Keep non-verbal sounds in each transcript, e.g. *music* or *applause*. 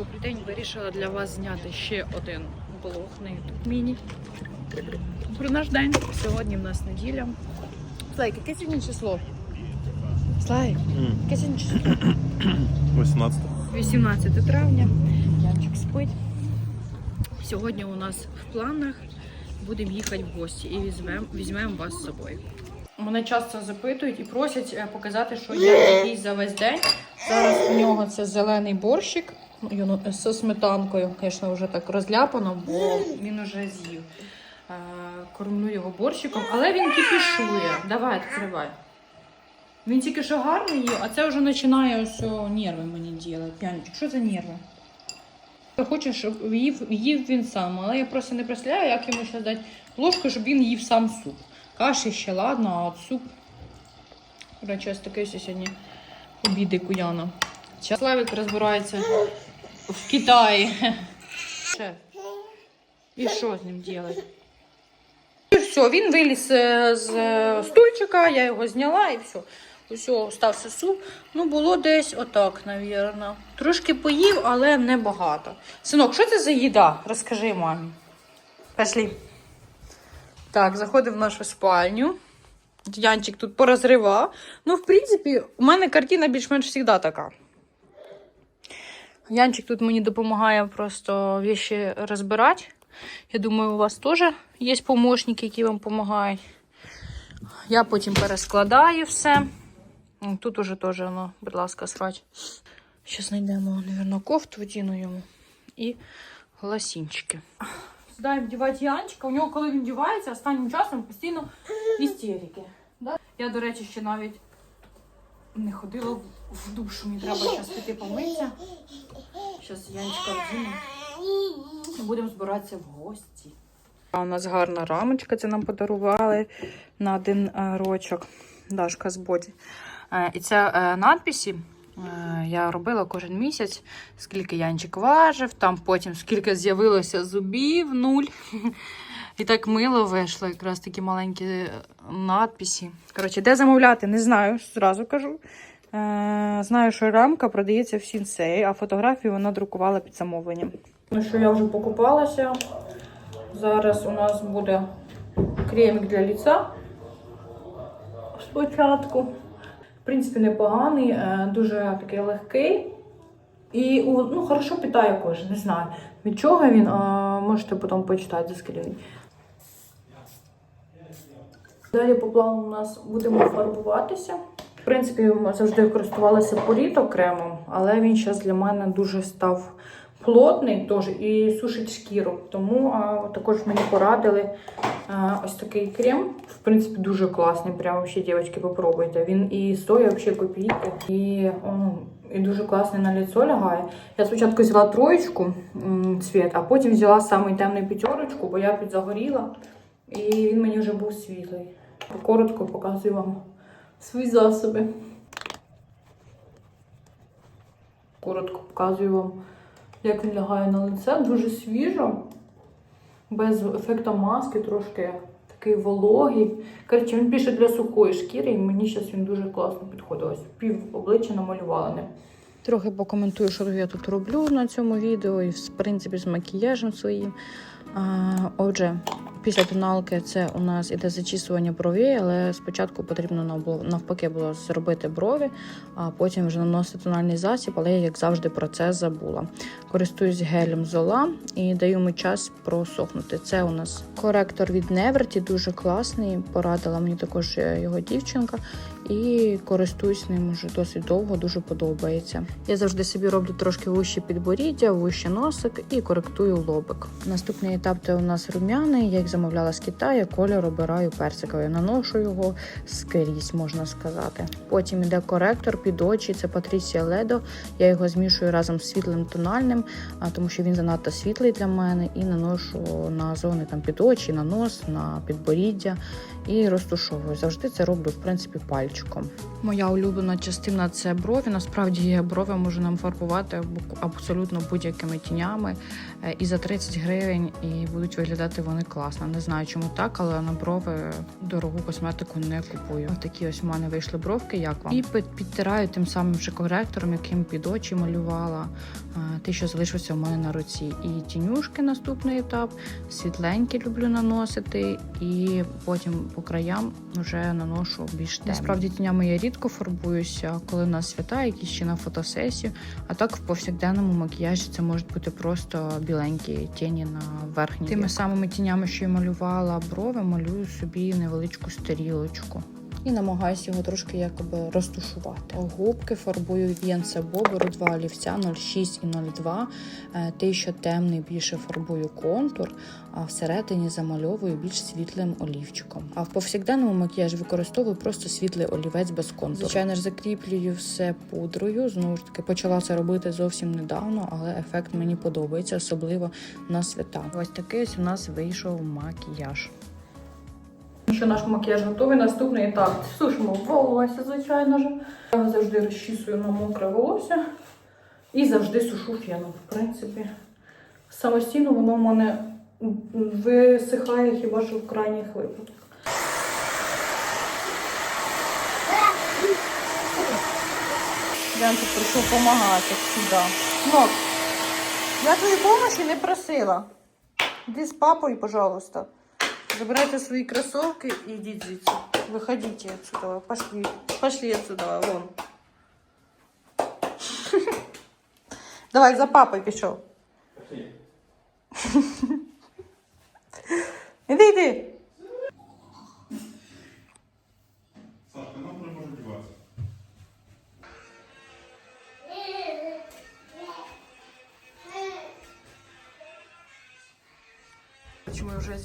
Добрий день, вирішила для вас зняти ще один блог на YouTube міні. Про наш день. Сьогодні в нас неділя. Слайк, яке сьогодні число? Слайк, яке сьогодні число? *clears throat* 18. 18 травня. Янчик спить. Сьогодні у нас в планах будемо їхати в гості і візьмемо візьмем вас з собою. Мене часто запитують і просять е, показати, що я якийсь за весь день. Зараз у нього це зелений борщик зі сметанкою. Звісно, вже так розляпано, бо він уже з'їв. Кормлю його борщиком, але він кипішує. Давай, відкривай. Він тільки що гарно їв, а це вже починає ось нерви мені робити. Янчик, що за нерви? Я хочу, щоб їв, їв він сам, але я просто не представляю, як йому зараз дати ложку, щоб він їв сам суп. Каші ще ладно, а от суп. Короче, ось такий сьогодні обіди куяна. Славік розбирається в Китаї. І що з ним робити? І все, він виліз з е, стульчика, я його зняла і все. Усього стався суп. Ну, було десь отак, навірно. Трошки поїв, але не багато. Синок, що це за їда? Розкажи мамі. Пішли. Так, заходив в нашу спальню. Янчик тут порозривав. Ну, в принципі, у мене картина більш-менш завжди така. Янчик тут мені допомагає просто віші розбирати. Я думаю, у вас теж є помощники, які вам допомагають. Я потім перескладаю все. Тут уже теж, ну, будь ласка, срач. Зараз знайдемо, мабуть, кофту вдіну йому і лосінчики. Дай вдівати Янчика. У нього, коли він вдівається, останнім часом постійно істерики. Я, до речі, ще навіть не ходила в- в душ. Мені треба зараз піти помитися. Зараз Янчика вдіну. Будемо збиратися в гості. У нас гарна рамочка, це нам подарували на один е, рочок. Дашка з боді. Е, І це е, надписи. е, Я робила кожен місяць, скільки Янчик важив, там потім скільки з'явилося зубів, нуль. *laughs* І так мило вийшло, якраз такі маленькі е, надписи. Коротше, де замовляти, не знаю, зразу кажу. Е, Знаю, що рамка продається в сінсеї, а фотографію вона друкувала під замовленням. Ну що, я вже покупалася. Зараз у нас буде кремик для лиця. Спочатку. В принципі, непоганий, е, дуже такий легкий. І ну, хорошо питає кожен, не знаю. Від чого він, а, можете потім почитати за скрізь. Далі по плану у нас будемо фарбуватися. В принципі, ми завжди користувалися поріто кремом, але він зараз для мене дуже став плотний теж і сушить шкіру. Тому а, також мені порадили а, ось такий крем. В принципі, дуже класний. Прямо ще, дівчатки, попробуйте. Він і стоїть взагалі копійки, і, ну, і дуже класний на лицо лягає. Я спочатку взяла троєчку цвіт, а потім взяла самий темний п'ятерочку, бо я підзагоріла. І він мені вже був світлий. Коротко показую вам свої засоби. Коротко показую вам, як він лягає на лице. Дуже свіжо, без ефекту маски, трошки такий вологий. Коротше, він більше для сухої шкіри, і мені зараз він дуже класно підходить. Ось пів обличчя намалювала ним. Трохи покоментую, що я тут роблю на цьому відео, і в принципі з макіяжем своїм. Отже, після тоналки це у нас іде зачісування бровей, але спочатку потрібно навпаки було зробити брові, а потім вже наносити тональний засіб, але я, як завжди, про це забула. Користуюсь гелем Зола і даю йому час просохнути. Це у нас коректор від Неверті, дуже класний. Порадила мені також е, його дівчинка. І користуюсь ним уже досить довго, дуже подобається. Я завжди собі роблю трошки вище підборіддя, вище носик і коректую лобик. Наступний етап це у нас рум'яний. Я їх замовляла з Китаю, колір обираю персиковий. Наношу його скрізь, можна сказати. Потім іде коректор під очі, це Патрісія Ледо. Я його змішую разом з світлим тональним, тому що він занадто світлий для мене, і наношу на зони там під очі, на нос, на підборіддя і розтушовую. Завжди це роблю в принципі пальцем. Пензельчиком. Моя улюблена частина це брові. Насправді брови можу нам фарбувати абсолютно будь-якими тінями. Е, І за 30 гривень і будуть виглядати вони класно. Не знаю, чому так, але на брови дорогу косметику не купую. Такі ось в мене вийшли бровки. Як вам? І підтираю тим самим же коректором, яким під очі малювала. Те, що залишився в мене на руці. І тінюшки наступний етап. Світленькі люблю наносити, і потім по краям вже наношу більш темні. Насправді днями я рідко фарбуюся, коли нас свята, якісь ще на фотосесію. А так в повсякденному макіяжі це можуть бути просто біленькі тіні на верхній. Тими самими тінями, що я малювала брови, малюю собі невеличку стрілочку. І намагаюся його трошки якоби розтушувати. Губки фарбую В'єнце Боберу 2 олівця 06 і 02. Е, Той, що темний, більше фарбую контур, а всередині замальовую більш світлим олівчиком. А в повсякденному макіяжі використовую просто світлий олівець без контуру. Звичайно ж, закріплюю все пудрою. Знову ж таки, почала це робити зовсім недавно, але ефект мені подобається, особливо на свята. Ось такий ось у нас вийшов макіяж. Що наш макіяж готовий. Наступний етап сушимо волосся, звичайно ж. Я завжди розчісую на мокре волосся і завжди сушу феном. В принципі, самостійно воно в мене висихає хіба що в крайніх випадках. Янчик прийшов допомагати сюди. Нок, я твоєї допомоги не просила. Іди з папою, пожалуйста. Забирайте свои кроссовки и идите звідси. Выходите отсюда. Пошли. Пошли отсюда. Вон. *laughs* Давай за папой пішов. Іди, *laughs*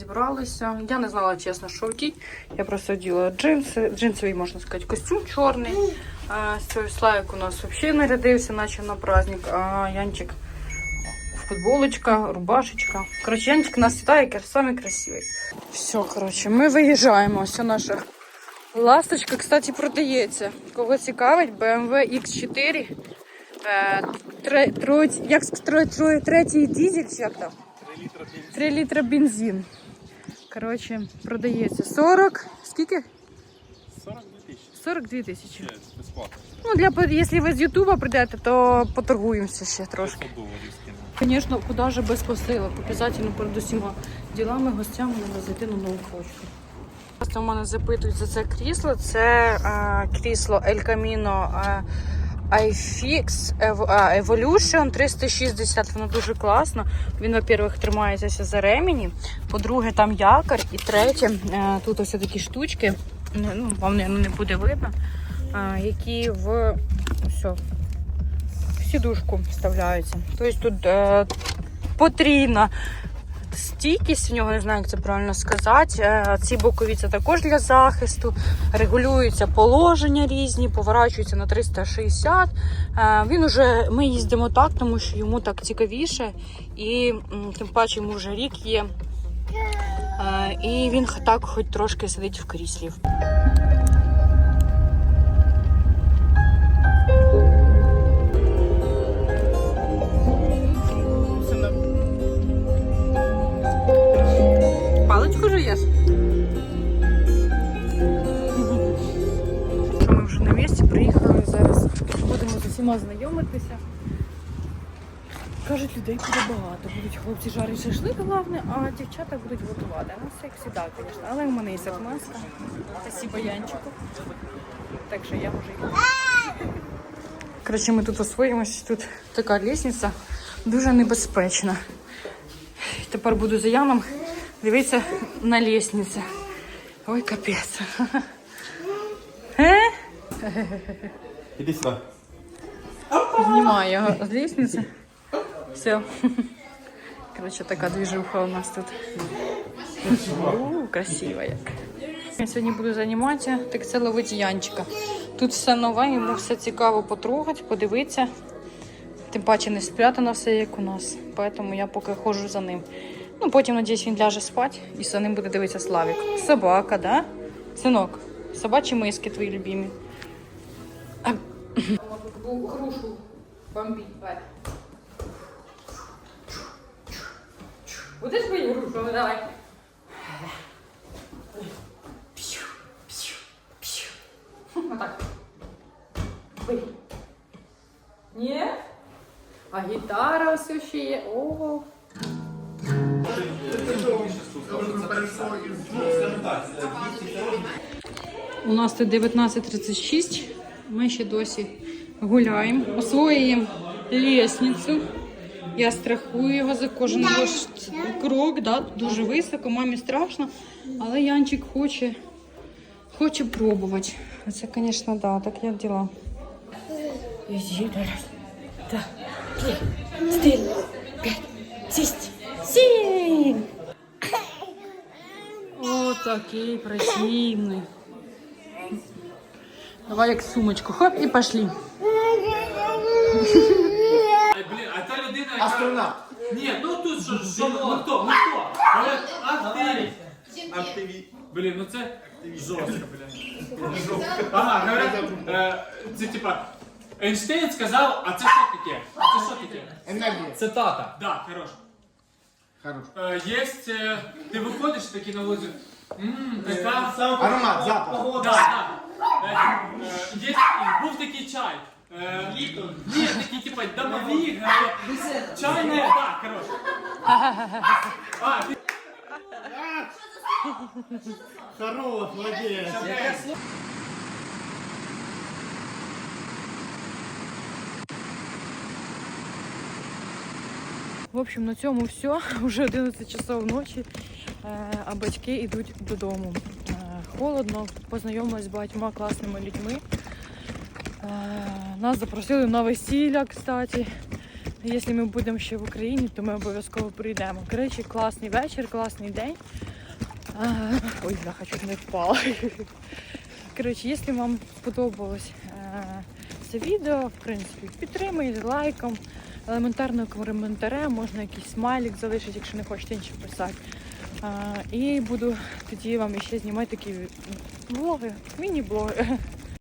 зібралися. Я не знала, чесно, що вдіть. Я просто оділа джинси, джинсовий, можна сказати, костюм чорний. А, Славик у нас взагалі нарядився, наче на праздник. А Янчик футболочка, рубашечка. Коротше, Янчик нас вітає, як самий красивий. Все, коротше, ми виїжджаємо. Ось наша ласточка, кстати, продається. Кого цікавить, BMW X4. Е, тре, як третій дізель, чи як там? 3 літра бензин. Коротше, продається 40. Скільки? 42 тисячі. 42 тисячі. Безплатно. Ну, для, якщо ви з Ютуба прийдете, то поторгуємося ще трошки. 100 доларів. Звісно, куди же без посилок. Обов'язково перед усіма ділами, гостями треба зайти на нову почту. Просто в мене запитують за це крісло. Це а, крісло El Camino а, iFix Evolution 360. Воно дуже класно. Він, во-первых, тримається за ремені. По-друге, там якор. І третє, е, тут ось такі штучки. Ну, вам не, не буде видно. які в все, в сідушку вставляються. Тобто тут е, потрібна стійкість в нього, не знаю, як це правильно сказати. Е, Ці бокові це також для захисту. Регулюються положення різні, поворачуються на 360. Е, Він уже ми їздимо так, тому що йому так цікавіше, і тим паче йому вже рік є. Е, І він так хоч трошки сидить в кріслі. Усіма знайомитися. Кажуть, людей буде багато. Будуть хлопці жарити шашлик, головне, а дівчата будуть готувати. Ну, все як завжди, звісно. Але в мене є отмазка. Спасибо Янчику. Так що я можу йти. Коротше, ми тут освоїмось. Тут така лісниця дуже небезпечна. Тепер буду за Яном дивитися на лісницю. Ой, капець. *laughs* Е? Іди сюди. Знімаю його з лісниці. Все. Коротше, така движуха у нас тут. У, красиво як. Я сьогодні буду займатися, так це ловити Янчика. Тут все нове, йому все цікаво потрогати, подивитися. Тим паче не спрятано все, як у нас. Тому я поки ходжу за ним. Ну, потім, надіюсь, він ляже спати і за ним буде дивитися Славік. Собака, да? Синок, Собачі миски твої любимі. А. Бомбить, Варя. Будеш грушу? Ну, Давай. Отак. Бий. Ні? А гітара ось ще є. О. У нас тут 19.36. Ми ще досі гуляємо, освоюємо лісницю. Я страхую його за кожен ваш крок, да, дуже високо, мамі страшно, але Янчик хоче, хоче пробувати. Це, звісно, да, так як діла. Так. П'ять. Сість. Сінь. О, такий противний. Давай як сумочку. Хоп і пошли. Блін, а та людина, яка... Астронавт. Ні, ну тут що, що, ну хто, ну хто? Але активіст. Активіст. Блін, ну це жорстко, блін. Ага, говорять, е, це типа, Ейнштейн сказав, а це що таке? А це що таке? Енергія. Цитата. Да, хорош. Хорош. Е, єсть, е, ти виходиш такий на вулицю, ммм, така... Аромат, запах. Да, да. Е, е, Є, був такий чай. Е, Ні, такий, типа, домові, е, чайне, так, коротше. А, ти Хорош, молодець. В общем, на цьому все. *laughs* Уже 11 часов ночі, е, а батьки йдуть додому. Е, Холодно, познайомилась з багатьма класними людьми. Нас запросили на весілля, кстати. Якщо ми будемо ще в Україні, то ми обов'язково прийдемо. Коротше, класний вечір, класний день. Ой, бляха, чуть не впала. Коротше, якщо вам сподобалось це відео, в принципі, підтримайте лайком, елементарно коментарем, можна якийсь смайлик залишити, якщо не хочете нічого писати. І буду тоді вам ще знімати такі влоги, міні-блоги.